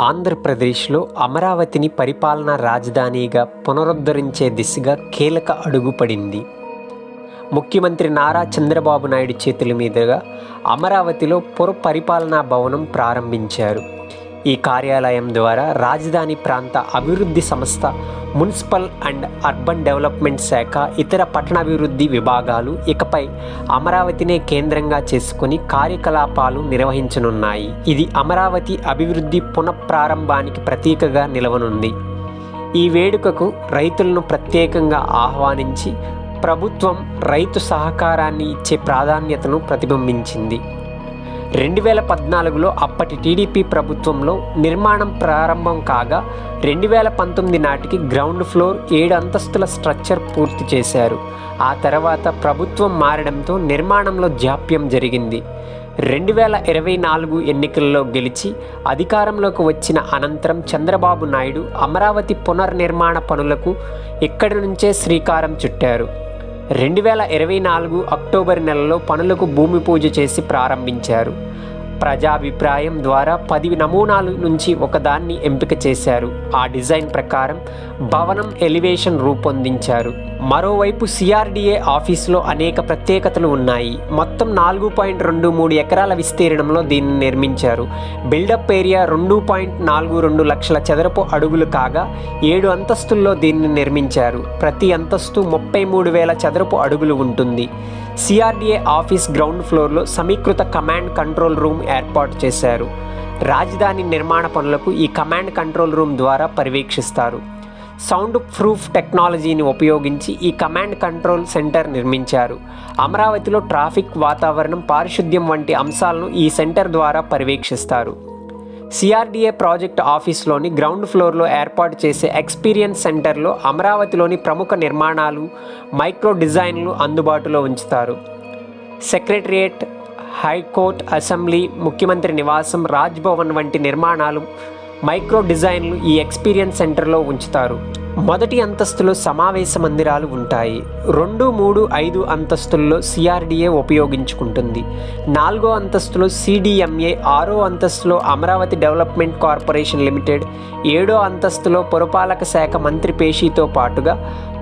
ఆంధ్రప్రదేశ్లో అమరావతిని పరిపాలనా రాజధానిగా పునరుద్ధరించే దిశగా కీలక అడుగుపడింది ముఖ్యమంత్రి నారా చంద్రబాబు నాయుడు చేతుల మీదుగా అమరావతిలో పుర పరిపాలనా భవనం ప్రారంభించారు. ఈ కార్యాలయం ద్వారా రాజధాని ప్రాంత అభివృద్ధి సంస్థ మున్సిపల్ అండ్ అర్బన్ డెవలప్మెంట్ శాఖ ఇతర పట్టణాభివృద్ధి విభాగాలు ఇకపై అమరావతినే కేంద్రంగా చేసుకుని కార్యకలాపాలు నిర్వహించనున్నాయి. ఇది అమరావతి అభివృద్ధి పునఃప్రారంభానికి ప్రతీకగా నిలవనుంది. ఈ వేడుకకు రైతులను ప్రత్యేకంగా ఆహ్వానించి ప్రభుత్వం రైతు సహకారాన్ని ఇచ్చే ప్రాధాన్యతను ప్రతిబింబించింది. రెండు వేల పద్నాలుగులో అప్పటి టీడీపీ ప్రభుత్వంలో నిర్మాణం ప్రారంభం కాగా రెండు వేల పంతొమ్మిది నాటికి గ్రౌండ్ ఫ్లోర్ ఏడు అంతస్తుల స్ట్రక్చర్ పూర్తి చేశారు. ఆ తర్వాత ప్రభుత్వం మారడంతో నిర్మాణంలో జాప్యం జరిగింది. రెండు వేల ఇరవై నాలుగు ఎన్నికల్లో గెలిచి అధికారంలోకి వచ్చిన అనంతరం చంద్రబాబు నాయుడు అమరావతి పునర్నిర్మాణ పనులకు ఇక్కడి నుంచే శ్రీకారం చుట్టారు. రెండు వేల ఇరవై నాలుగు అక్టోబర్ నెలలో పనులకు భూమి పూజ చేసి ప్రారంభించారు. ప్రజాభిప్రాయం ద్వారా పది నమూనాల నుంచి ఒకదాన్ని ఎంపిక చేశారు. ఆ డిజైన్ ప్రకారం భవనం ఎలివేషన్ రూపొందించారు. మరోవైపు సిఆర్డిఏ ఆఫీసులో అనేక ప్రత్యేకతలు ఉన్నాయి. మొత్తం నాలుగు పాయింట్ రెండు మూడు ఎకరాల విస్తీర్ణంలో దీన్ని నిర్మించారు. బిల్డప్ ఏరియా రెండు పాయింట్ నాలుగు రెండు లక్షల చదరపు అడుగులు కాగా ఏడు అంతస్తుల్లో దీన్ని నిర్మించారు. ప్రతి అంతస్తు ముప్పై మూడు వేల చదరపు అడుగులు ఉంటుంది. సిఆర్డిఏ ఆఫీస్ గ్రౌండ్ ఫ్లోర్లో సమీకృత కమాండ్ కంట్రోల్ రూమ్ ఏర్పాటు చేశారు. రాజధాని నిర్మాణ పనులకు ఈ కమాండ్ కంట్రోల్ రూమ్ ద్వారా పర్యవేక్షిస్తారు. సౌండ్ ప్రూఫ్ టెక్నాలజీని ఉపయోగించి ఈ కమాండ్ కంట్రోల్ సెంటర్ నిర్మించారు. అమరావతిలో ట్రాఫిక్ వాతావరణం పారిశుద్ధ్యం వంటి అంశాలను ఈ సెంటర్ ద్వారా పర్యవేక్షిస్తారు. సిఆర్డిఏ ప్రాజెక్ట్ ఆఫీస్లోని గ్రౌండ్ ఫ్లోర్లో ఏర్పాటు చేసే ఎక్స్పీరియన్స్ సెంటర్లో అమరావతిలోని ప్రముఖ నిర్మాణాలు మైక్రో డిజైన్లు అందుబాటులో ఉంచుతారు. సెక్రటరియేట్ హైకోర్ట్ అసెంబ్లీ ముఖ్యమంత్రి నివాసం రాజ్భవన్ వంటి నిర్మాణాలు మైక్రో డిజైన్లు ఈ ఎక్స్పీరియన్స్ సెంటర్లో ఉంచుతారు. మొదటి అంతస్తులో సమావేశ మందిరాలు ఉంటాయి. రెండు మూడు ఐదు అంతస్తుల్లో సిఆర్డిఏ ఉపయోగించుకుంటుంది. నాలుగో అంతస్తులో సిడిఎంఏ ఆరో అంతస్తులో అమరావతి డెవలప్మెంట్ కార్పొరేషన్ లిమిటెడ్ ఏడో అంతస్తులో పురపాలక శాఖ మంత్రి పేషీతో పాటుగా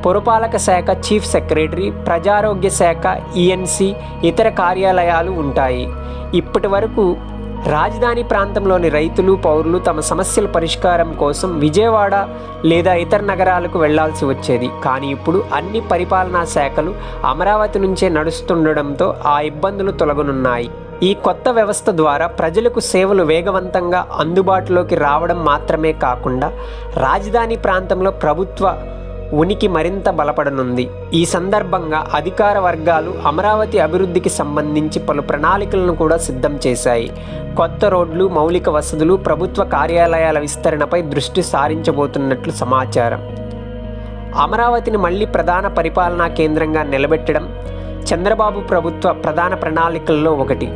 పురపాలక శాఖ చీఫ్ సెక్రటరీ ప్రజారోగ్య శాఖ ఈఎన్సి ఇతర కార్యాలయాలు ఉంటాయి. ఇప్పటి వరకు రాజధాని ప్రాంతంలోని రైతులు పౌరులు తమ సమస్యల పరిష్కారం కోసం విజయవాడ లేదా ఇతర నగరాలకు వెళ్ళాల్సి వచ్చేది. కానీ ఇప్పుడు అన్ని పరిపాలనా శాఖలు అమరావతి నుంచే నడుస్తుండడంతో ఆ ఇబ్బందులు తొలగనున్నాయి. ఈ కొత్త వ్యవస్థ ద్వారా ప్రజలకు సేవలు వేగవంతంగా అందుబాటులోకి రావడం మాత్రమే కాకుండా రాజధాని ప్రాంతంలో ప్రభుత్వ ఉనికి మరింత బలపడనుంది. ఈ సందర్భంగా అధికార వర్గాలు అమరావతి అభివృద్ధికి సంబంధించి పలు ప్రణాళికలను కూడా సిద్ధం చేశాయి. కొత్త రోడ్లు మౌలిక వసతులు ప్రభుత్వ కార్యాలయాల విస్తరణపై దృష్టి సారించబోతున్నట్లు సమాచారం. అమరావతిని మళ్ళీ ప్రధాన పరిపాలనా కేంద్రంగా నిలబెట్టడం చంద్రబాబు ప్రభుత్వ ప్రధాన ప్రణాళికల్లో ఒకటి.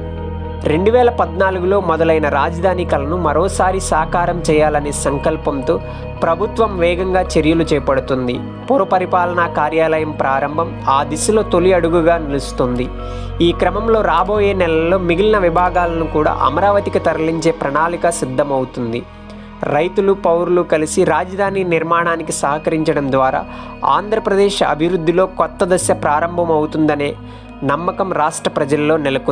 రెండు వేల పద్నాలుగులో మొదలైన రాజధాని కలను మరోసారి సాకారం చేయాలనే సంకల్పంతో ప్రభుత్వం వేగంగా చర్యలు చేపడుతుంది. పుర పరిపాలనా కార్యాలయం ప్రారంభం ఆ దిశలో తొలి అడుగుగా నిలుస్తుంది. ఈ క్రమంలో రాబోయే నెలల్లో మిగిలిన విభాగాలను కూడా అమరావతికి తరలించే ప్రణాళిక సిద్ధమవుతుంది. రైతులు పౌరులు కలిసి రాజధాని నిర్మాణానికి సహకరించడం ద్వారా ఆంధ్రప్రదేశ్ అభివృద్ధిలో కొత్త దశ ప్రారంభమవుతుందనే నమ్మకం రాష్ట్ర ప్రజల్లో నెలకొంది.